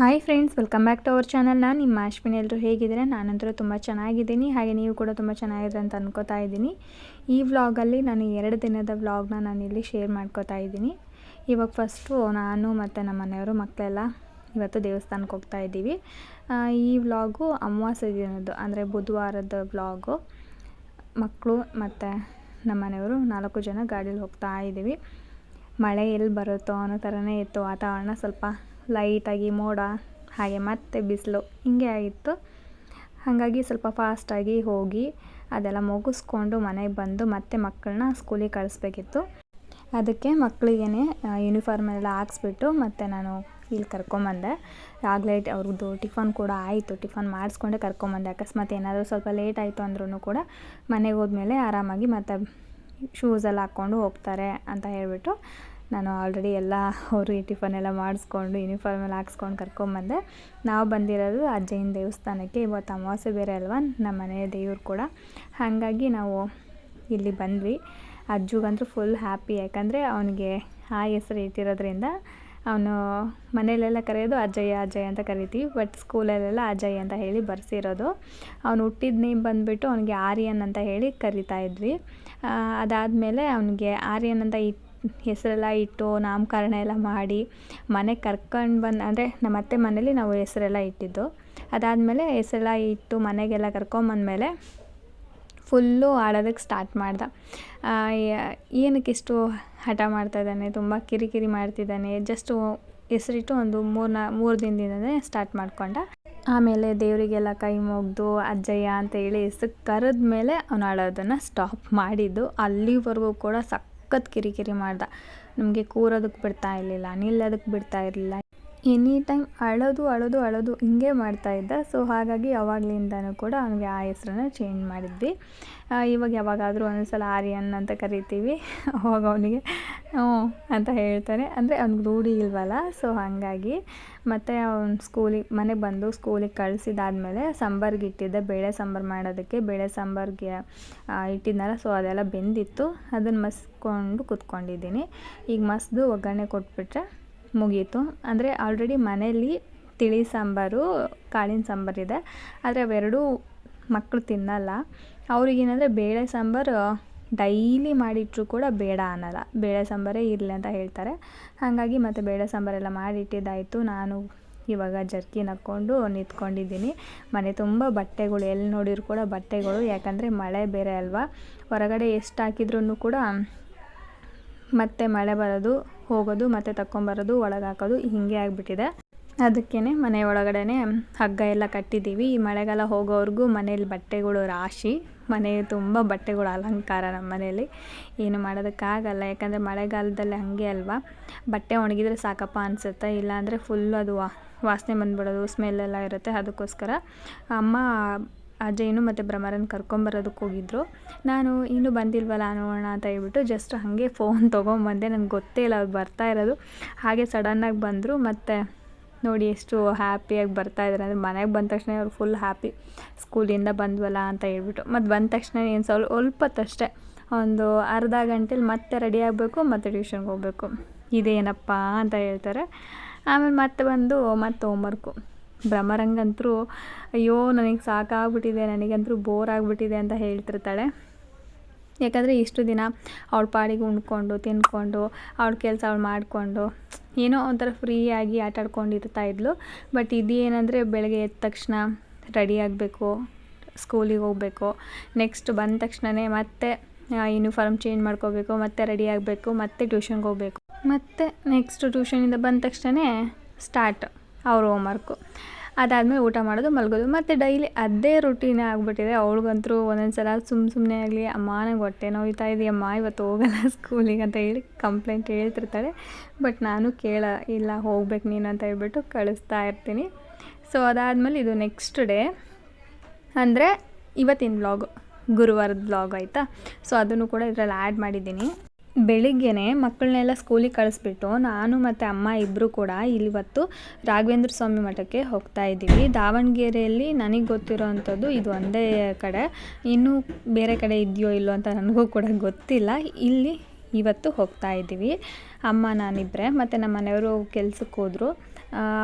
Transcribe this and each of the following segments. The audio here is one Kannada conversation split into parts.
Hi friends welcome back to our channel ನಾನು ನಿಮ್ಮ ಅಶ್ವಿನಿ ಎಲ್ಲರೂ ಹೇಗಿದ್ದೀರಾ? ನಾನಂತರೂ ತುಂಬ ಚೆನ್ನಾಗಿದ್ದೀನಿ. ಹಾಗೆ ನೀವು ಕೂಡ ತುಂಬ ಚೆನ್ನಾಗಿದೆ ಅಂತ ಅನ್ಕೋತಾ ಇದ್ದೀನಿ. ಈ ವ್ಲಾಗಲ್ಲಿ ನಾನು ಎರಡು ದಿನದ ವ್ಲಾಗ್ನ ನಾನು ಇಲ್ಲಿ ಶೇರ್ ಮಾಡ್ಕೋತಾ ಇದ್ದೀನಿ. ಇವಾಗ ಫಸ್ಟು ನಾನು ಮತ್ತು ನಮ್ಮ ಮನೆಯವರು ಮಕ್ಕಳೆಲ್ಲ ಇವತ್ತು ದೇವಸ್ಥಾನಕ್ಕೆ ಹೋಗ್ತಾ ಇದ್ದೀವಿ. ಈ ವ್ಲಾಗು ಅಮಾವಾಸ್ಯ ದಿನದ್ದು, ಅಂದರೆ ಬುಧವಾರದ ವ್ಲಾಗು ಮಕ್ಕಳು ಮತ್ತು ನಮ್ಮ ಮನೆಯವರು ನಾಲ್ಕು ಜನ ಗಾಡೀಲಿ ಹೋಗ್ತಾ ಇದ್ದೀವಿ. ಮಳೆ ಎಲ್ಲಿ ಬರುತ್ತೋ ಅನ್ನೋ ಥರನೇ ಇತ್ತು ವಾತಾವರಣ ಸ್ವಲ್ಪ ಲೈಟಾಗಿ ಮೋಡ, ಹಾಗೆ ಮತ್ತೆ ಬಿಸಿಲು, ಹಿಂಗೆ ಆಗಿತ್ತು. ಹಾಗಾಗಿ ಸ್ವಲ್ಪ ಫಾಸ್ಟಾಗಿ ಹೋಗಿ ಅದೆಲ್ಲ ಮುಗಿಸ್ಕೊಂಡು ಮನೆಗೆ ಬಂದು ಮತ್ತೆ ಮಕ್ಕಳನ್ನ ಸ್ಕೂಲಿಗೆ ಕಳಿಸ್ಬೇಕಿತ್ತು. ಅದಕ್ಕೆ ಮಕ್ಕಳಿಗೇ ಯೂನಿಫಾರ್ಮ್ ಎಲ್ಲ ಹಾಕ್ಸ್ಬಿಟ್ಟು ಮತ್ತು ನಾನು ಇಲ್ಲಿ ಕರ್ಕೊಂಬಂದೆ. ಆಗಲೇ ಅವ್ರದ್ದು ಟಿಫನ್ ಕೂಡ ಆಯಿತು, ಟಿಫನ್ ಮಾಡಿಸ್ಕೊಂಡೆ ಕರ್ಕೊಂಬಂದೆ. ಅಕಸ್ಮಾತ್ ಏನಾದರೂ ಸ್ವಲ್ಪ ಲೇಟ್ ಆಯಿತು ಅಂದ್ರೂ ಕೂಡ ಮನೆಗೆ ಹೋದ್ಮೇಲೆ ಆರಾಮಾಗಿ ಮತ್ತು ಶೂಸೆಲ್ಲ ಹಾಕ್ಕೊಂಡು ಹೋಗ್ತಾರೆ ಅಂತ ಹೇಳ್ಬಿಟ್ಟು ನಾನು ಆಲ್ರೆಡಿ ಎಲ್ಲ ಅವರು ಈ ಟಿಫನ್ ಎಲ್ಲ ಮಾಡಿಸ್ಕೊಂಡು ಯೂನಿಫಾರ್ಮ್ ಎಲ್ಲ ಹಾಕ್ಸ್ಕೊಂಡು ಕರ್ಕೊಂಬಂದೆ ನಾವು ಬಂದಿರೋದು ಅಜ್ಜಯ್ಯನ ದೇವಸ್ಥಾನಕ್ಕೆ. ಇವತ್ತು ಅಮಾವಾಸ್ಯೆ ಬೇರೆ ಅಲ್ವಾ? ನಮ್ಮ ಮನೆಯ ದೇವ್ರು ಕೂಡ. ಹಾಗಾಗಿ ನಾವು ಇಲ್ಲಿ ಬಂದ್ವಿ. ಅಜ್ಜುಗಂತೂ ಫುಲ್ ಹ್ಯಾಪಿ ಯಾಕಂದರೆ ಅವನಿಗೆ ಆ ಹೆಸರು ಇಟ್ಟಿರೋದ್ರಿಂದ ಅವನು ಮನೆಯಲ್ಲೆಲ್ಲ ಕರೆಯೋದು ಅಜ್ಜಯ್ಯ ಅಜ್ಜಯ್ಯ ಅಂತ ಕರಿತೀವಿ. ಬಟ್ ಸ್ಕೂಲಲ್ಲೆಲ್ಲ ಅಜಯ್ ಅಂತ ಹೇಳಿ ಬರ್ಸಿರೋದು. ಅವನು ಹುಟ್ಟಿದ ನೇಮ್ ಬಂದುಬಿಟ್ಟು ಅವನಿಗೆ ಆರ್ಯನ್ ಅಂತ ಹೇಳಿ ಕರಿತಾ ಇದ್ವಿ. ಅದಾದಮೇಲೆ ಅವನಿಗೆ ಆರ್ಯನ್ ಅಂತ ಇಟ್ ಹೆಸರೆಲ್ಲ ಇಟ್ಟು ನಾಮಕರಣ ಎಲ್ಲ ಮಾಡಿ ಮನೆಗೆ ಕರ್ಕೊಂಡು ಬಂದು, ಅಂದರೆ ನಮ್ಮ ಅತ್ತೆ ಮನೇಲಿ ನಾವು ಹೆಸರೆಲ್ಲ ಇಟ್ಟಿದ್ದು. ಅದಾದಮೇಲೆ ಹೆಸರೆಲ್ಲ ಇಟ್ಟು ಮನೆಗೆಲ್ಲ ಕರ್ಕೊಂಬಂದಮೇಲೆ ಫುಲ್ಲು ಆಡೋದಕ್ಕೆ ಸ್ಟಾರ್ಟ್ ಮಾಡ್ದೆ. ಏನಕ್ಕೆ ಇಷ್ಟು ಹಠ ಮಾಡ್ತಾಯಿದ್ದಾನೆ ತುಂಬ ಕಿರಿಕಿರಿ ಮಾಡ್ತಿದ್ದಾನೆ ಜಸ್ಟ್ ಹೆಸರಿಟ್ಟು ಒಂದು ಮೂರು ನಾ ಮೂರು ದಿನದಿಂದನೇ ಸ್ಟಾರ್ಟ್ ಮಾಡ್ಕೊಂಡ. ಆಮೇಲೆ ದೇವರಿಗೆಲ್ಲ ಕೈ ಮುಗ್ದು, ಅಜ್ಜಯ್ಯ ಅಂತ ಹೇಳಿ ಹೆಸರು ಕರೆದ ಮೇಲೆ ಅವನು ಆಡೋದನ್ನು ಸ್ಟಾಪ್ ಮಾಡಿದ್ದು. ಅಲ್ಲಿವರೆಗೂ ಕೂಡ ಸಖತ್ ಕಿರಿಕಿರಿ ಮಾಡ್ದ. ನಮಗೆ ಕೂರೋದಕ್ಕೆ ಬಿಡ್ತಾ ಇರಲಿಲ್ಲ ನಿಲ್ಲೋದಕ್ಕೆ ಬಿಡ್ತಾ ಇರಲಿಲ್ಲ ಎನಿ ಟೈಮ್ ಅಳೋದು ಅಳೋದು ಅಳೋದು ಹಿಂಗೆ ಮಾಡ್ತಾ ಇದ್ದ. ಸೊ ಹಾಗಾಗಿ ಅವಾಗ್ಲಿಂದನೂ ಕೂಡ ಅವನಿಗೆ ಆ ಹೆಸ್ರನ್ನ ಚೇಂಜ್ ಮಾಡಿದ್ವಿ. ಇವಾಗ ಯಾವಾಗಾದರೂ ಒಂದೊಂದ್ಸಲ ಆರ್ಯನ್ ಅಂತ ಕರಿತೀವಿ. ಅವಾಗ ಅವನಿಗೆ, ಹ್ಞೂ ಅಂತ ಹೇಳ್ತಾನೆ ಅಂದರೆ ಅವ್ನಿಗೆ ರೂಢಿ ಇಲ್ವಲ್ಲ? ಸೊ ಹಾಗಾಗಿ ಮತ್ತು ಅವ್ನು ಸ್ಕೂಲಿಗೆ ಮನೆಗೆ ಬಂದು ಸ್ಕೂಲಿಗೆ ಕಳಿಸಿದಾದ್ಮೇಲೆ ಸಾಂಬಾರ್ಗೆ ಇಟ್ಟಿದ್ದೆ. ಬೇಳೆ ಸಾಂಬಾರು ಮಾಡೋದಕ್ಕೆ ಬೇಳೆ ಸಾಂಬಾರ್ಗೆ ಇಟ್ಟಿದ್ನಲ್ಲ. ಸೊ ಅದೆಲ್ಲ ಬೆಂದಿತ್ತು. ಅದನ್ನು ಮಸ್ಕೊಂಡು ಕೂತ್ಕೊಂಡಿದ್ದೀನಿ. ಈಗ ಮಸ್ದು ಒಗ್ಗರಣೆ ಕೊಟ್ಬಿಟ್ರೆ ಮುಗೀತು. ಅಂದರೆ ಆಲ್ರೆಡಿ ಮನೆಯಲ್ಲಿ ತಿಳಿ ಸಾಂಬಾರು, ಕಾಳಿನ ಸಾಂಬಾರಿದೆ ಆದರೆ ಅವೆರಡೂ ಮಕ್ಕಳು ತಿನ್ನಲ್ಲ. ಅವ್ರಿಗೇನಂದರೆ ಬೇಳೆ ಸಾಂಬಾರು ಡೈಲಿ ಮಾಡಿಟ್ರೂ ಕೂಡ ಬೇಡ ಅನ್ನಲ್ಲ. ಬೇಳೆ ಸಾಂಬಾರೇ ಇರಲಿ ಅಂತ ಹೇಳ್ತಾರೆ. ಹಾಗಾಗಿ ಮತ್ತು ಬೇಳೆ ಸಾಂಬಾರೆಲ್ಲ ಮಾಡಿಟ್ಟಿದ್ದಾಯಿತು. ನಾನು ಇವಾಗ ಜರ್ಕಿನ್ ಹಾಕ್ಕೊಂಡು ನಿಂತ್ಕೊಂಡಿದ್ದೀನಿ. ಮನೆ ತುಂಬ ಬಟ್ಟೆಗಳು ಎಲ್ಲಿ ನೋಡಿದ್ರು ಕೂಡ ಬಟ್ಟೆಗಳು. ಯಾಕಂದರೆ ಮಳೆ ಬೇರೆ ಅಲ್ವಾ? ಹೊರಗಡೆ ಎಷ್ಟು ಹಾಕಿದ್ರೂ ಕೂಡ ಮತ್ತೆ ಮಳೆ ಬರೋದು ಹೋಗೋದು, ಮತ್ತೆ ತಕ್ಕೊಂಬರೋದು ಒಳಗೆ ಹಾಕೋದು ಹೀಗೆ ಆಗಿಬಿಟ್ಟಿದೆ. ಅದಕ್ಕೇ ಮನೆ ಒಳಗಡೆ ಹಗ್ಗ ಎಲ್ಲ ಕಟ್ಟಿದ್ದೀವಿ. ಈ ಮಳೆಗಾಲ ಹೋಗೋವರೆಗೂ ಮನೇಲಿ ಬಟ್ಟೆಗಳು ರಾಶಿ. ಮನೆ ತುಂಬ ಬಟ್ಟೆಗಳು ಅಲಂಕಾರ ನಮ್ಮ ಮನೆಯಲ್ಲಿ. ಏನು ಮಾಡೋದಕ್ಕಾಗಲ್ಲ. ಯಾಕಂದರೆ ಮಳೆಗಾಲದಲ್ಲಿ ಹಾಗೆ ಅಲ್ವಾ? ಬಟ್ಟೆ ಒಣಗಿದ್ರೆ ಸಾಕಪ್ಪ ಅನಿಸುತ್ತೆ? ಇಲ್ಲಾಂದರೆ ಫುಲ್ ಅದು ವಾಸನೆ ಬಂದ್ಬಿಡೋದು ಸ್ಮೆಲ್ ಎಲ್ಲ ಇರುತ್ತೆ. ಅದಕ್ಕೋಸ್ಕರ ಅಮ್ಮ ಅಜಯ್ನು ಮತ್ತು ಭ್ರಮರನ್ ಕರ್ಕೊಂಬರೋದಕ್ಕೆ ಹೋಗಿದ್ರು. ನಾನು, ಇನ್ನೂ ಬಂದಿಲ್ವಲ್ಲ ನೋಡೋಣ ಅಂತ ಹೇಳ್ಬಿಟ್ಟು ಜಸ್ಟ್ ಹಾಗೆ ಫೋನ್ ತೊಗೊಂಬಂದೆ. ನನಗೆ ಗೊತ್ತೇ ಇಲ್ಲ, ಅವ್ರು ಬರ್ತಾ ಇರೋದು. ಹಾಗೆ ಸಡನ್ನಾಗಿ ಬಂದರು. ಮತ್ತು ನೋಡಿ ಎಷ್ಟು ಹ್ಯಾಪಿಯಾಗಿ ಬರ್ತಾ ಇದ್ದಾರೆ ಅಂದರೆ ಮನೆಗೆ ಬಂದ ತಕ್ಷಣ ಅವ್ರು ಫುಲ್ ಹ್ಯಾಪಿ ಸ್ಕೂಲಿಂದ ಬಂದ್ವಲ್ಲ ಅಂತ ಹೇಳ್ಬಿಟ್ಟು. ಮತ್ತು ಬಂದ ತಕ್ಷಣ ಏನು ಸ್ವಲ್ಪ ಸ್ವಲ್ಪತ್ತಷ್ಟೇ ಒಂದು ಅರ್ಧ ಗಂಟೆಲಿ ಮತ್ತೆ ರೆಡಿ ಆಗಬೇಕು, ಮತ್ತು ಟ್ಯೂಷನ್ಗೆ ಹೋಗಬೇಕು. ಇದೇನಪ್ಪ ಅಂತ ಹೇಳ್ತಾರೆ. ಆಮೇಲೆ ಮತ್ತೆ ಬಂದು, ಮತ್ತೆ ಹೋಮ್ವರ್ಕು ಭ್ರಮರಂಗಂತರೂ ಅಯ್ಯೋ, ನನಗೆ ಸಾಕಾಗ್ಬಿಟ್ಟಿದೆ, ನನಗಂತೂ ಬೋರ್ ಆಗಿಬಿಟ್ಟಿದೆ ಅಂತ ಹೇಳ್ತಿರ್ತಾಳೆ. ಯಾಕಂದರೆ ಇಷ್ಟು ದಿನ ಅವಳ ಪಾಡಿಗೆ ಉಣ್ಕೊಂಡು, ತಿನ್ಕೊಂಡು, ಅವಳ ಕೆಲಸ ಅವಳು ಮಾಡಿಕೊಂಡು, ಏನೋ ಒಂಥರ ಫ್ರೀಯಾಗಿ ಆಟಾಡ್ಕೊಂಡಿರ್ತಾ ಇದ್ಲು. ಬಟ್ ಏನಂದರೆ ಬೆಳಗ್ಗೆ ಎದ್ದ ತಕ್ಷಣ ರೆಡಿ ಆಗಬೇಕು ಸ್ಕೂಲಿಗೆ ಹೋಗಬೇಕು. ನೆಕ್ಸ್ಟ್ ಬಂದ ತಕ್ಷಣವೇ ಮತ್ತೆ ಯೂನಿಫಾರ್ಮ್ ಚೇಂಜ್ ಮಾಡ್ಕೋಬೇಕು, ಮತ್ತೆ ರೆಡಿ ಆಗಬೇಕು, ಮತ್ತೆ ಟ್ಯೂಷನ್ಗೆ ಹೋಗಬೇಕು. ಮತ್ತು ನೆಕ್ಸ್ಟ್ ಟ್ಯೂಷನಿಂದ ಬಂದ ತಕ್ಷಣವೇ ಸ್ಟಾರ್ಟ್ ಅವ್ರ ಹೋಮ್ವರ್ಕು ಅದಾದಮೇಲೆ ಊಟ ಮಾಡೋದು, ಮಲಗೋದು. ಮತ್ತು ಡೈಲಿ ಅದೇ ರುಟೀನೇ ಆಗಿಬಿಟ್ಟಿದೆ. ಅವ್ಳಿಗಂತೂ ಒಂದೊಂದು ಸಲ ಸುಮ್ಮ ಸುಮ್ಮನೆ ಆಗಲಿ, ಅಮ್ಮ, ನಂಗೆ ಹೊಟ್ಟೆ ನೋಯ್ತಾ ಇದೆಯಮ್ಮ ಇವತ್ತು ಹೋಗಲ್ಲ ಸ್ಕೂಲಿಗೆ ಅಂತ ಹೇಳಿ ಕಂಪ್ಲೇಂಟ್ ಹೇಳ್ತಿರ್ತಾಳೆ. ಬಟ್ ನಾನು ಕೇಳ, ಇಲ್ಲ, ಹೋಗ್ಬೇಕು ನೀನು ಅಂತ ಹೇಳ್ಬಿಟ್ಟು ಕಳಿಸ್ತಾ ಇರ್ತೀನಿ. ಸೊ ಅದಾದಮೇಲೆ ಇದು ನೆಕ್ಸ್ಟ್ ಡೇ ಅಂದರೆ ಇವತ್ತಿನ ಬ್ಲಾಗು ಗುರುವಾರದ ಬ್ಲಾಗ್ ಆಯಿತಾ? ಸೊ ಅದನ್ನು ಕೂಡ ಇದರಲ್ಲಿ ಆ್ಯಡ್ ಮಾಡಿದ್ದೀನಿ. ಬೆಳಿಗ್ಗೆನೆ ಮಕ್ಕಳನ್ನೆಲ್ಲ ಸ್ಕೂಲಿಗೆ ಕಳಿಸ್ಬಿಟ್ಟು ನಾನು ಮತ್ತು ಅಮ್ಮ ಇಬ್ಬರು ಕೂಡ ಇಲ್ಲಿವತ್ತು ರಾಘವೇಂದ್ರ ಸ್ವಾಮಿ ಮಠಕ್ಕೆ ಹೋಗ್ತಾ ಇದ್ದೀವಿ. ದಾವಣಗೆರೆಯಲ್ಲಿ ನನಗೆ ಗೊತ್ತಿರೋ ಅಂಥದ್ದು ಇದು ಒಂದೇ ಕಡೆ. ಇನ್ನೂ ಬೇರೆ ಕಡೆ ಇದೆಯೋ ಇಲ್ಲೋ ಅಂತ ನನಗೂ ಕೂಡ ಗೊತ್ತಿಲ್ಲ. ಇಲ್ಲಿ ಇವತ್ತು ಹೋಗ್ತಾ ಇದ್ದೀವಿ. ಅಮ್ಮ ನಾನಿಬ್ಬರೇ ಮತ್ತು ನಮ್ಮ ಮನೆಯವರು ಕೆಲ್ಸಕ್ಕೆ ಹೋದರು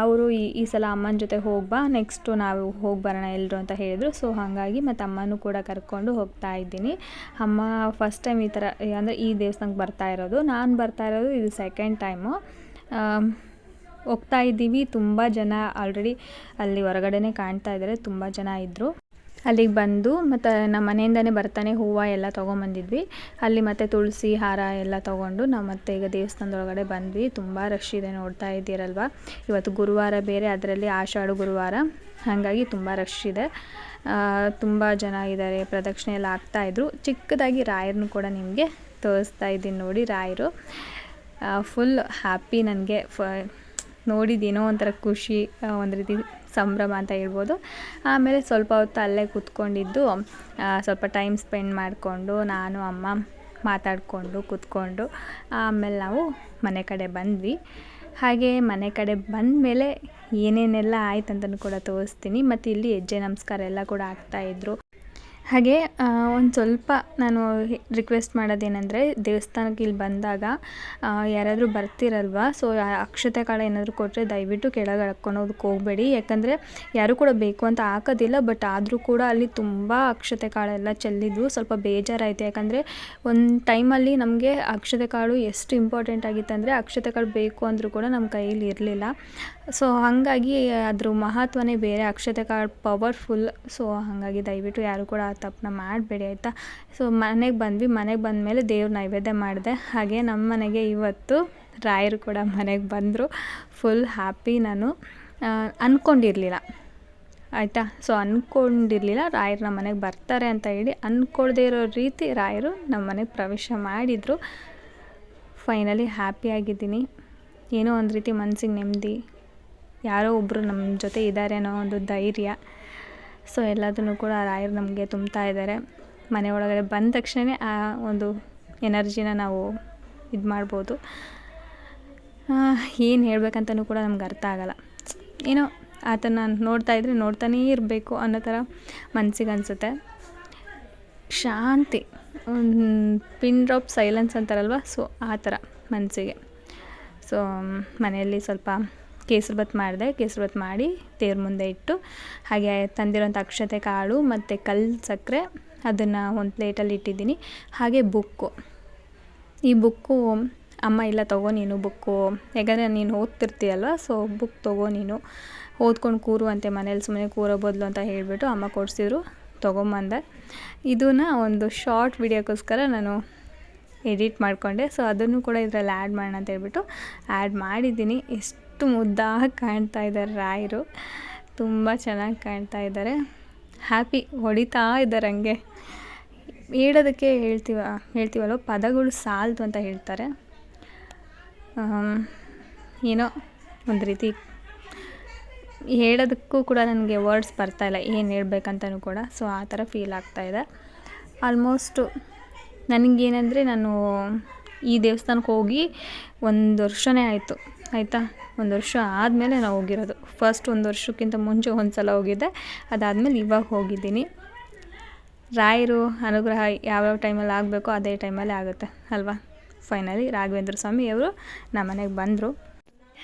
ಅವರು ಈ ಈ ಸಲ ಅಮ್ಮನ ಜೊತೆ ಹೋಗ್ಬಾ ನೆಕ್ಸ್ಟು ನಾವು ಹೋಗಿ ಬರೋಣ ಎಲ್ಲರೂ ಅಂತ ಹೇಳಿದರು. ಸೊ ಹಾಗಾಗಿ ಮತ್ತು ಅಮ್ಮನೂ ಕೂಡ ಕರ್ಕೊಂಡು ಹೋಗ್ತಾ ಇದ್ದೀನಿ. ಅಮ್ಮ ಫಸ್ಟ್ ಟೈಮ್ ಈ ಥರ ಅಂದರೆ ಈ ದೇವಸ್ಥಾನಕ್ಕೆ ಬರ್ತಾ ಇರೋದು. ನಾನು ಬರ್ತಾ ಇರೋದು ಇದು ಸೆಕೆಂಡ್ ಟೈಮು ಹೋಗ್ತಾ ಇದ್ದೀವಿ. ತುಂಬ ಜನ ಆಲ್ರೆಡಿ ಅಲ್ಲಿ ಹೊರಗಡೆನೇ ಕಾಣ್ತಾ ಇದ್ದಾರೆ. ತುಂಬ ಜನ ಇದ್ದರು ಅಲ್ಲಿಗೆ ಬಂದು ಮತ್ತು ನಮ್ಮ ಮನೆಯಿಂದನೇ ಬರ್ತಾನೆ ಹೂವು ಎಲ್ಲ ತೊಗೊಂಬಂದಿದ್ವಿ. ಅಲ್ಲಿ ಮತ್ತು ತುಳಸಿ, ಹಾರ ಎಲ್ಲ ತೊಗೊಂಡು ನಾವು ಮತ್ತೆ ಈಗ ದೇವಸ್ಥಾನದೊಳಗಡೆ ಬಂದ್ವಿ. ತುಂಬ ರಶ್ ಇದೆ ನೋಡ್ತಾ ಇದ್ದೀರಲ್ವ? ಇವತ್ತು ಗುರುವಾರ ಬೇರೆ, ಅದರಲ್ಲಿ ಆಷಾಢ ಗುರುವಾರ. ಹಾಗಾಗಿ ತುಂಬ ರಶ್ ಇದೆ. ತುಂಬ ಜನ ಇದ್ದಾರೆ, ಪ್ರದಕ್ಷಿಣೆ ಎಲ್ಲ ಆಗ್ತಾಯಿದ್ರು ಚಿಕ್ಕದಾಗಿ ರಾಯರನ್ನು ಕೂಡ ನಿಮಗೆ ತೋರಿಸ್ತಾ ಇದ್ದೀನಿ ನೋಡಿ ರಾಯರು. ಫುಲ್ ಹ್ಯಾಪಿ ನನಗೆ. ಫ ನೋಡಿದ್ದೇನೋ ಒಂಥರ ಖುಷಿ ಒಂದು ರೀತಿ ಸಂಭ್ರಮ ಅಂತ ಹೇಳ್ಬೋದು. ಆಮೇಲೆ ಸ್ವಲ್ಪ ಹೊತ್ತು ಅಲ್ಲೇ ಕೂತ್ಕೊಂಡಿದ್ದು ಸ್ವಲ್ಪ ಟೈಮ್ ಸ್ಪೆಂಡ್ ಮಾಡಿಕೊಂಡು ನಾನು, ಅಮ್ಮ ಮಾತಾಡಿಕೊಂಡು ಕೂತ್ಕೊಂಡು, ಆಮೇಲೆ ನಾವು ಮನೆ ಕಡೆ ಬಂದ್ವಿ. ಹಾಗೆ ಮನೆ ಕಡೆ ಬಂದ ಮೇಲೆ ಏನೇನೆಲ್ಲ ಆಯ್ತು ಅಂತಲೂ ಕೂಡ ತೋರಿಸ್ತೀನಿ. ಮತ್ತು ಇಲ್ಲಿ ಹೆಜ್ಜೆ ನಮಸ್ಕಾರ ಎಲ್ಲ ಕೂಡ ಆಗ್ತಾಯಿದ್ರು ಹಾಗೆ ಒಂದು ಸ್ವಲ್ಪ ನಾನು ರಿಕ್ವೆಸ್ಟ್ ಮಾಡೋದೇನೆಂದರೆ, ದೇವಸ್ಥಾನಕ್ಕೆ ಇಲ್ಲಿ ಬಂದಾಗ ಯಾರಾದರೂ ಬರ್ತಿರಲ್ವ? ಸೊ ಅಕ್ಷತೆ ಕಾಳ ಏನಾದರೂ ಕೊಟ್ಟರೆ ದಯವಿಟ್ಟು ಕೆಳಗೆ ಹಾಕ್ಕೊಳೋದಕ್ಕೆ ಹೋಗಬೇಡಿ. ಯಾಕಂದರೆ ಯಾರೂ ಕೂಡ ಬೇಕು ಅಂತ ಹಾಕೋದಿಲ್ಲ ಬಟ್ ಆದರೂ ಕೂಡ ಅಲ್ಲಿ ತುಂಬ ಅಕ್ಷತೆ ಕಾಳೆಲ್ಲ ಚೆಲ್ಲಿದ್ವು. ಸ್ವಲ್ಪ ಬೇಜಾರಾಯಿತು. ಯಾಕಂದರೆ ಒಂದು ಟೈಮಲ್ಲಿ ನಮಗೆ ಅಕ್ಷತೆ ಕಾಳು ಎಷ್ಟು ಇಂಪಾರ್ಟೆಂಟ್ ಆಗಿತ್ತು ಅಂದರೆ, ಅಕ್ಷತೆ ಕಾಳು ಬೇಕು ಅಂದರೂ ಕೂಡ ನಮ್ಮ ಕೈಯಲ್ಲಿ ಇರಲಿಲ್ಲ. ಸೊ ಹಾಗಾಗಿ ಅದ್ರ ಮಹತ್ವನೇ ಬೇರೆ. ಅಕ್ಷತೆ ಕಾಳು ಪವರ್ಫುಲ್ ಸೊ ಹಾಗಾಗಿ ದಯವಿಟ್ಟು ಯಾರು ಕೂಡ ತಪ್ಪನ್ನ ಮಾಡಬೇಡಿ, ಆಯಿತಾ? ಸೊ ಮನೆಗೆ ಬಂದ್ವಿ. ಮನೆಗೆ ಬಂದಮೇಲೆ ದೇವ್ರ ನೈವೇದ್ಯ ಮಾಡಿದೆ. ಹಾಗೆ ನಮ್ಮ ಮನೆಗೆ ಇವತ್ತು ರಾಯರು ಕೂಡ ಮನೆಗೆ ಬಂದರು. ಫುಲ್ ಹ್ಯಾಪಿ ನಾನು. ಅಂದ್ಕೊಂಡಿರಲಿಲ್ಲ ಆಯಿತಾ? ಸೊ ಅಂದ್ಕೊಂಡಿರಲಿಲ್ಲ ರಾಯರು ನಮ್ಮ ಮನೆಗೆ ಬರ್ತಾರೆ ಅಂತ ಹೇಳಿ ಅಂದ್ಕೊಳ್ದೇ ಇರೋ ರೀತಿ ರಾಯರು ನಮ್ಮ ಮನೆಗೆ ಪ್ರವೇಶ ಮಾಡಿದರು. ಫೈನಲಿ ಹ್ಯಾಪಿಯಾಗಿದ್ದೀನಿ ಏನೋ ಒಂದು ರೀತಿ ಮನಸ್ಸಿಗೆ ನೆಮ್ಮದಿ. ಯಾರೋ ಒಬ್ಬರು ನಮ್ಮ ಜೊತೆ ಇದ್ದಾರೆ ಅನ್ನೋ ಒಂದು ಧೈರ್ಯ. ಸೊ ಎಲ್ಲದನ್ನು ಕೂಡ ಆ ರಾಯರು ನಮಗೆ ತುಂಬ್ತಾ ಇದ್ದಾರೆ. ಮನೆ ಒಳಗಡೆ ಬಂದ ತಕ್ಷಣವೇ ಆ ಒಂದು ಎನರ್ಜಿನ ನಾವು ಇದು ಮಾಡ್ಬೋದು. ಏನು ಹೇಳ್ಬೇಕಂತಲೂ ಕೂಡ ನಮ್ಗೆ ಅರ್ಥ ಆಗಲ್ಲ. ಏನೋ ಆತನ ನೋಡ್ತಾ ಇದ್ರೆ ನೋಡ್ತಾನೇ ಇರಬೇಕು ಅನ್ನೋ ಥರ ಮನಸ್ಸಿಗೆ ಅನಿಸುತ್ತೆ. ಶಾಂತಿ ಪಿನ್ ಡ್ರಾಪ್ ಸೈಲೆನ್ಸ್ ಅಂತಾರಲ್ವ? ಸೊ ಆ ಥರ ಮನಸ್ಸಿಗೆ ಸೊ, ಮನೆಯಲ್ಲಿ ಸ್ವಲ್ಪ ಕೇಸರಿಬಾತ್ ಮಾಡಿದೆ ಕೇಸರಿಬಾತ್ ಮಾಡಿ ತೇರು ಮುಂದೆ ಇಟ್ಟು, ಹಾಗೆ ತಂದಿರೋಂಥ ಅಕ್ಷತೆ ಕಾಳು ಮತ್ತು ಕಲ್ಲು ಸಕ್ಕರೆ ಅದನ್ನು ಒಂದು ಪ್ಲೇಟಲ್ಲಿ ಇಟ್ಟಿದ್ದೀನಿ. ಹಾಗೆ ಬುಕ್ಕು. ಈ ಬುಕ್ಕು ಅಮ್ಮ, ಇಲ್ಲ ತಗೋ ನೀನು ಬುಕ್ಕು. ಯಾಕಂದರೆ ನೀನು ಓದ್ತಿರ್ತೀಯಲ್ವ, ಸೊ ಬುಕ್ ತಗೋ ನೀನು. ಓದ್ಕೊಂಡು ಕೂರು ಅಂತೆ ಮನೇಲಿ ಸುಮ್ಮನೆ ಕೂರೋ ಬದಲು ಅಂತ ಹೇಳಿಬಿಟ್ಟು ಅಮ್ಮ ಕೊಡಿಸಿದ್ರು, ತೊಗೊಂಬಂದೆ. ಇದನ್ನ ಒಂದು ಶಾರ್ಟ್ ವಿಡಿಯೋಕ್ಕೋಸ್ಕರ ನಾನು ಎಡಿಟ್ ಮಾಡಿಕೊಂಡೆ. ಸೊ ಅದನ್ನು ಕೂಡ ಇದರಲ್ಲಿ ಆ್ಯಡ್ ಮಾಡೋಣ ಅಂತ ಹೇಳ್ಬಿಟ್ಟು ಆ್ಯಡ್ ಮಾಡಿದ್ದೀನಿ. ಎಷ್ಟು ಎಷ್ಟು ಮುದ್ದಾಗಿ ಕಾಣ್ತಾ ಇದ್ದಾರೆ ರಾಯರು. ತುಂಬ ಚೆನ್ನಾಗಿ ಕಾಣ್ತಾ ಇದ್ದಾರೆ. ಹ್ಯಾಪಿ ಹೊಡಿತಾ ಇದ್ದಾರೆ ಹಂಗೆ. ಹೇಳೋದಕ್ಕೆ ಹೇಳ್ತೀವ, ಹೇಳ್ತೀವಲ್ವ? ಪದಗಳು ಸಾಲದು ಅಂತ ಹೇಳ್ತಾರೆ. ಏನೋ ಒಂದು ರೀತಿ ಹೇಳೋದಕ್ಕೂ ಕೂಡ ನನಗೆ ವರ್ಡ್ಸ್ ಬರ್ತಾಯಿಲ್ಲ ಏನು ಹೇಳ್ಬೇಕಂತನೂ ಕೂಡ. ಸೊ ಆ ಥರ ಫೀಲ್ ಆಗ್ತಾಯಿದೆ ಆಲ್ಮೋಸ್ಟು ನನಗೇನಂದರೆ ನಾನು ಈ ದೇವಸ್ಥಾನಕ್ಕೆ ಹೋಗಿ ಒಂದು ವರ್ಷವೇ ಆಯಿತು, ಆಯಿತಾ? ಒಂದು ವರ್ಷ ಆದಮೇಲೆ ನಾವು ಹೋಗಿರೋದು. ಫಸ್ಟ್ ಒಂದು ವರ್ಷಕ್ಕಿಂತ ಮುಂಚೆ ಒಂದು ಸಲ ಹೋಗಿದ್ದೆ. ಅದಾದಮೇಲೆ ಇವಾಗ ಹೋಗಿದ್ದೀನಿ. ರಾಯರು, ಅನುಗ್ರಹ ಯಾವ್ಯಾವ ಟೈಮಲ್ಲಿ ಆಗಬೇಕೋ ಅದೇ ಟೈಮಲ್ಲಿ ಆಗುತ್ತೆ, ಅಲ್ವಾ? ಫೈನಲಿ ರಾಘವೇಂದ್ರ ಸ್ವಾಮಿಯವರು ನಮ್ಮ ಮನೆಗೆ ಬಂದರು.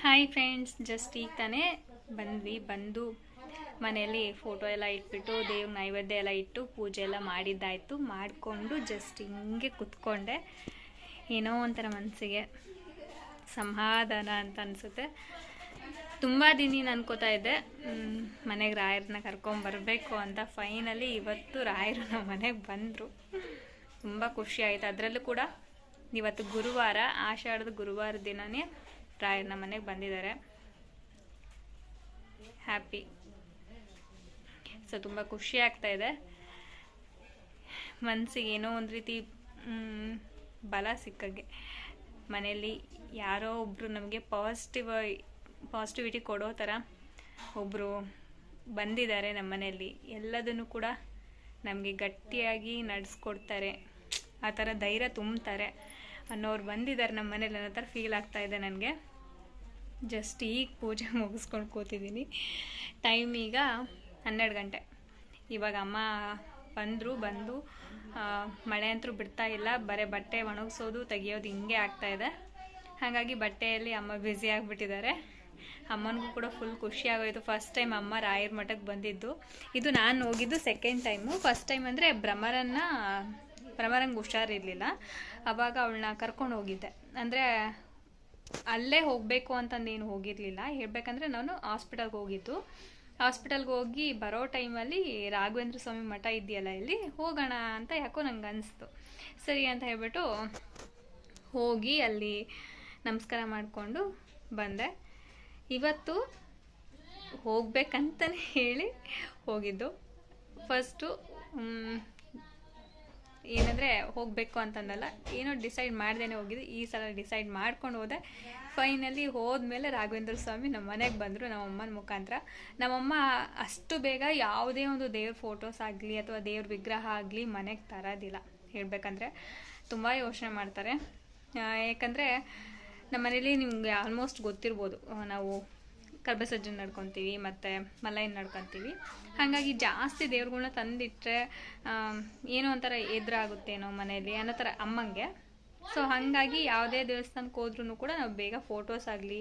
ಹಾಯ್ ಫ್ರೆಂಡ್ಸ್ ಜಸ್ಟ್ ಈಗ ತಾನೇ ಬಂದ್ವಿ, ಬಂದು ಮನೆಯಲ್ಲಿ ಫೋಟೋ ಎಲ್ಲ ಇಟ್ಬಿಟ್ಟು, ದೇವ್ರ ನೈವೇದ್ಯ ಎಲ್ಲ ಇಟ್ಟು ಪೂಜೆ ಎಲ್ಲ ಮಾಡಿದ್ದಾಯಿತು. ಮಾಡಿಕೊಂಡು ಜಸ್ಟ್ ಹಿಂಗೆ ಕುತ್ಕೊಂಡೆ. ಏನೋ ಒಂಥರ ಮನಸ್ಸಿಗೆ ಸಮಾಧಾನ ಅಂತ ಅನಿಸುತ್ತೆ. ತುಂಬ ದಿನ ಅನ್ಕೋತಾ ಇದ್ದೆ ಮನೆಗೆ ರಾಯರನ್ನ ಕರ್ಕೊಂಬರ್ಬೇಕು ಅಂತ. ಫೈನಲಿ ಇವತ್ತು ರಾಯರು ನಮ್ಮ ಮನೆಗೆ ಬಂದರು. ತುಂಬ ಖುಷಿ ಆಯಿತು. ಅದರಲ್ಲೂ ಕೂಡ ಇವತ್ತು ಗುರುವಾರ, ಆಷಾಢದ ಗುರುವಾರ ದಿನವೇ ರಾಯರನ್ನ ಮನೆಗೆ ಬಂದಿದ್ದಾರೆ. ಹ್ಯಾಪಿ ಸೊ ತುಂಬ ಖುಷಿ ಆಗ್ತಾ ಇದೆ. ಮನಸ್ಸಿಗೆ ಏನೋ ಒಂದು ರೀತಿ ಬಲ ಸಿಕ್ಕಂಗೆ. ಮನೆಯಲ್ಲಿ ಯಾರೋ ಒಬ್ಬರು ನಮಗೆ ಪಾಸಿಟಿವ್ ಪಾಸಿಟಿವಿಟಿ ಕೊಡೋ ಥರ ಒಬ್ಬರು ಬಂದಿದ್ದಾರೆ ನಮ್ಮ ಮನೆಯಲ್ಲಿ. ಎಲ್ಲದನ್ನು ಕೂಡ ನಮಗೆ ಗಟ್ಟಿಯಾಗಿ ನಡೆಸ್ಕೊಡ್ತಾರೆ. ಆ ಥರ ಧೈರ್ಯ ತುಂಬ್ತಾರೆ. ಅನ್ನೋರು ಬಂದಿದ್ದಾರೆ ನಮ್ಮ ಮನೇಲಿ ಅನ್ನೋ ಥರ ಫೀಲ್ ಆಗ್ತಾ ಇದೆ ನನಗೆ. ಜಸ್ಟ್ ಈಗ ಪೂಜೆ ಮುಗಿಸ್ಕೊಂಡು ಕೂತಿದ್ದೀನಿ. ಟೈಮ್ ಈಗ ಹನ್ನೆರಡು ಗಂಟೆ. ಇವಾಗ ಅಮ್ಮ ಬಂದರು, ಬಂದು ಮಳೆ ಅಂತೂ ಬಿಡ್ತಾ ಇಲ್ಲ. ಬರೀ ಬಟ್ಟೆ ಒಣಗಿಸೋದು, ತೆಗಿಯೋದು ಹಿಂಗೆ ಆಗ್ತಾಯಿದೆ ಹಾಗಾಗಿ ಬಟ್ಟೆಯಲ್ಲಿ ಅಮ್ಮ ಬ್ಯುಸಿ ಆಗಿಬಿಟ್ಟಿದ್ದಾರೆ. ಅಮ್ಮನಿಗೂ ಕೂಡ ಫುಲ್ ಖುಷಿ ಆಗೋಯ್ತು. ಫಸ್ಟ್ ಟೈಮ್ ಅಮ್ಮ ರಾಯರ ಮಠಕ್ಕೆ ಬಂದಿದ್ದು. ಇದು ನಾನು ಹೋಗಿದ್ದು ಸೆಕೆಂಡ್ ಟೈಮು ಫಸ್ಟ್ ಟೈಮ್ ಅಂದರೆ ಭ್ರಮರನ್ನ, ಭ್ರಮರಂಗೆ ಹುಷಾರಿರಲಿಲ್ಲ. ಅವಾಗ ಅವಳನ್ನ ಕರ್ಕೊಂಡು ಹೋಗಿದ್ದೆ. ಅಂದರೆ ಅಲ್ಲೇ ಹೋಗಬೇಕು ಅಂತಂದೇನು ಹೋಗಿರಲಿಲ್ಲ. ಹೇಳ್ಬೇಕಂದ್ರೆ ನಾನು ಹಾಸ್ಪಿಟಲ್ಗೆ ಹೋಗಿದ್ದು. ಹಾಸ್ಪಿಟಲ್ಗೆ ಹೋಗಿ ಬರೋ ಟೈಮಲ್ಲಿ ರಾಘವೇಂದ್ರ ಸ್ವಾಮಿ ಮಠ ಇದೆಯಲ್ಲ ಇಲ್ಲಿ, ಹೋಗೋಣ ಅಂತ ಯಾಕೋ ನಂಗೆ ಅನಿಸ್ತು ಸರಿ ಅಂತ ಹೇಳ್ಬಿಟ್ಟು ಹೋಗಿ ಅಲ್ಲಿ ನಮಸ್ಕಾರ ಮಾಡಿಕೊಂಡು ಬಂದೆ. ಇವತ್ತು ಹೋಗ್ಬೇಕಂತಲೇ ಹೇಳಿ ಹೋಗಿದ್ದು. ಫಸ್ಟು ಏನಂದರೆ ಹೋಗಬೇಕು ಅಂತಂದಲ್ಲ, ಏನೋ ಡಿಸೈಡ್ ಮಾಡ್ದೇನೆ ಹೋಗಿದ್ದು. ಈ ಸಲ ಡಿಸೈಡ್ ಮಾಡ್ಕೊಂಡು ಹೋದೆ. ಫೈನಲಿ ಹೋದ್ಮೇಲೆ ರಾಘವೇಂದ್ರ ಸ್ವಾಮಿ ನಮ್ಮ ಮನೆಗೆ ಬಂದರು ನಮ್ಮಮ್ಮನ ಮುಖಾಂತರ. ನಮ್ಮಮ್ಮ ಅಷ್ಟು ಬೇಗ ಯಾವುದೇ ಒಂದು ದೇವ್ರ ಫೋಟೋಸ್ ಆಗಲಿ ಅಥವಾ ದೇವ್ರ ವಿಗ್ರಹ ಆಗಲಿ ಮನೆಗೆ ತರೋದಿಲ್ಲ. ಹೇಳಬೇಕಂದ್ರೆ ತುಂಬ ಯೋಚನೆ ಮಾಡ್ತಾರೆ. ಯಾಕಂದರೆ ನಮ್ಮ ಮನೇಲಿ ನಿಮಗೆ ಆಲ್ಮೋಸ್ಟ್ ಗೊತ್ತಿರ್ಬೋದು. ನಾವು ಕರ್ಬಸಜ್ಜನ ನಡ್ಕೊತೀವಿ, ಮತ್ತು ಮಲೈನ್ ನಡ್ಕೊತೀವಿ. ಹಾಗಾಗಿ ಜಾಸ್ತಿ ದೇವ್ರುಗಳ್ನ ತಂದಿಟ್ಟರೆ ಏನೋ ಒಂಥರ ಎದುರಾಗುತ್ತೇನೋ ಮನೆಯಲ್ಲಿ ಅನ್ನೋ ಥರ ಅಮ್ಮಂಗೆ. ಸೊ ಹಾಗಾಗಿ ಯಾವುದೇ ದೇವಸ್ಥಾನಕ್ಕೆ ಹೋದ್ರೂ ಕೂಡ ನಾವು ಬೇಗ ಫೋಟೋಸ್ ಆಗಲಿ,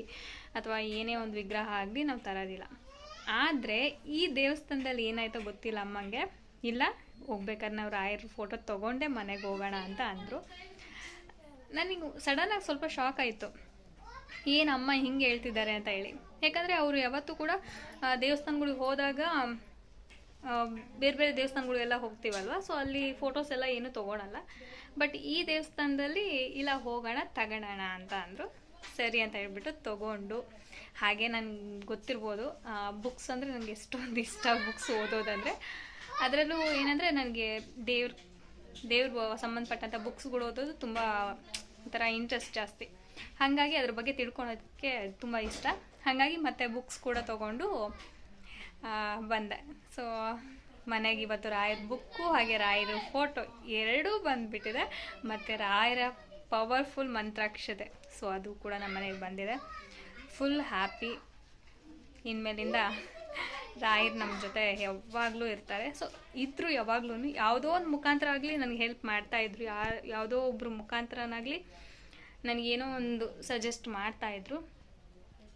ಅಥವಾ ಏನೇ ಒಂದು ವಿಗ್ರಹ ಆಗಲಿ ನಾವು ತರೋದಿಲ್ಲ. ಆದರೆ ಈ ದೇವಸ್ಥಾನದಲ್ಲಿ ಏನಾಯ್ತೋ ಗೊತ್ತಿಲ್ಲ ಅಮ್ಮಂಗೆ. ಇಲ್ಲ, ಹೋಗ್ಬೇಕಾದ್ರೆ ನಾವು ರಾಯರ ಫೋಟೋ ತೊಗೊಂಡೇ ಮನೆಗೆ ಹೋಗೋಣ ಅಂತ ಅಂದರು. ನನಗೆ ಸಡನ್ನಾಗಿ ಸ್ವಲ್ಪ ಶಾಕ್ ಆಯಿತು. ಏನು ಅಮ್ಮ ಹಿಂಗೆ ಹೇಳ್ತಿದ್ದಾರೆ ಅಂತ ಹೇಳಿ. ಯಾಕಂದರೆ ಅವರು ಯಾವತ್ತೂ ಕೂಡ ದೇವಸ್ಥಾನಗಳಿಗೆ ಹೋದಾಗ ಬೇರೆ ಬೇರೆ ದೇವಸ್ಥಾನಗಳಿಗೆಲ್ಲ ಹೋಗ್ತೀವಲ್ವ? ಸೊ ಅಲ್ಲಿ ಫೋಟೋಸ್ ಎಲ್ಲ ಏನು ತೊಗೊಳಲ್ಲ. ಬಟ್ ಈ ದೇವಸ್ಥಾನದಲ್ಲಿ, ಇಲ್ಲ, ಹೋಗೋಣ, ತಗೊಳೋಣ ಅಂತ ಅಂದರು. ಸರಿ ಅಂತ ಹೇಳ್ಬಿಟ್ಟು ತೊಗೊಂಡು. ಹಾಗೆ ನನಗೆ ಗೊತ್ತಿರ್ಬೋದು ಬುಕ್ಸ್ ಅಂದರೆ ನನಗೆ ಎಷ್ಟೊಂದು ಇಷ್ಟ ಬುಕ್ಸ್ ಓದೋದಂದರೆ. ಅದರಲ್ಲೂ ಏನಂದರೆ ನನಗೆ ದೇವ್ರ ದೇವ್ರ ಸಂಬಂಧಪಟ್ಟಂಥ ಬುಕ್ಸ್ಗಳು ಓದೋದು ತುಂಬ ಒಂಥರ ಇಂಟ್ರೆಸ್ಟ್ ಜಾಸ್ತಿ. ಹಾಗಾಗಿ ಅದ್ರ ಬಗ್ಗೆ ತಿಳ್ಕೊಳೋದಕ್ಕೆ ತುಂಬ ಇಷ್ಟ. ಹಾಗಾಗಿ ಮತ್ತೆ ಬುಕ್ಸ್ ಕೂಡ ತೊಗೊಂಡು ಬಂದೆ. ಸೊ ಮನೆಗೆ ಇವತ್ತು ರಾಯರ ಬುಕ್ಕು ಹಾಗೆ ರಾಯರ ಫೋಟೋ ಎರಡೂ ಬಂದುಬಿಟ್ಟಿದೆ. ಮತ್ತು ರಾಯರ ಪವರ್ಫುಲ್ ಮಂತ್ರಾಕ್ಷತೆ. ಸೊ ಅದು ಕೂಡ ನಮ್ಮ ಮನೆಗೆ ಬಂದಿದೆ. ಫುಲ್ ಹ್ಯಾಪಿ ಇನ್ಮೇಲಿಂದ ರಾಯರ್ ನಮ್ಮ ಜೊತೆ ಯಾವಾಗಲೂ ಇರ್ತಾರೆ. ಸೊ ಇದ್ರು ಯಾವಾಗ್ಲೂ ಯಾವುದೋ ಒಂದು ಮುಖಾಂತರ ಆಗಲಿ ನನಗೆ ಹೆಲ್ಪ್ ಮಾಡ್ತಾ ಇದ್ರು. ಯಾ, ಯಾವುದೋ ಒಬ್ಬರು ಮುಖಾಂತರನಾಗಲಿ ನನಗೇನೋ ಒಂದು ಸಜೆಸ್ಟ್ ಮಾಡ್ತಾಯಿದ್ರು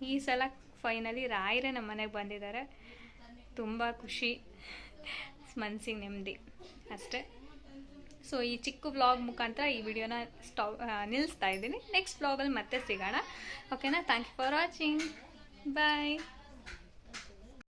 ಈ ಸಲ ಫೈನಲಿ ರಾಯರೇ ನಮ್ಮ ಮನೆಗೆ ಬಂದಿದ್ದಾರೆ ತುಂಬ ಖುಷಿ. ಮನಸ್ಸಿಗೆ ನೆಮ್ಮದಿ ಅಷ್ಟೇ. ಸೊ ಈ ಚಿಕ್ಕ ವ್ಲಾಗ್ ಮುಖಾಂತರ ಈ ವಿಡಿಯೋನ ಸ್ಟಾ ನಿಲ್ಲಿಸ್ತಾ ಇದ್ದೀನಿ. ನೆಕ್ಸ್ಟ್ ವ್ಲಾಗಲ್ಲಿ ಮತ್ತೆ ಸಿಗೋಣ. ಓಕೆನಾ thank you for watching bye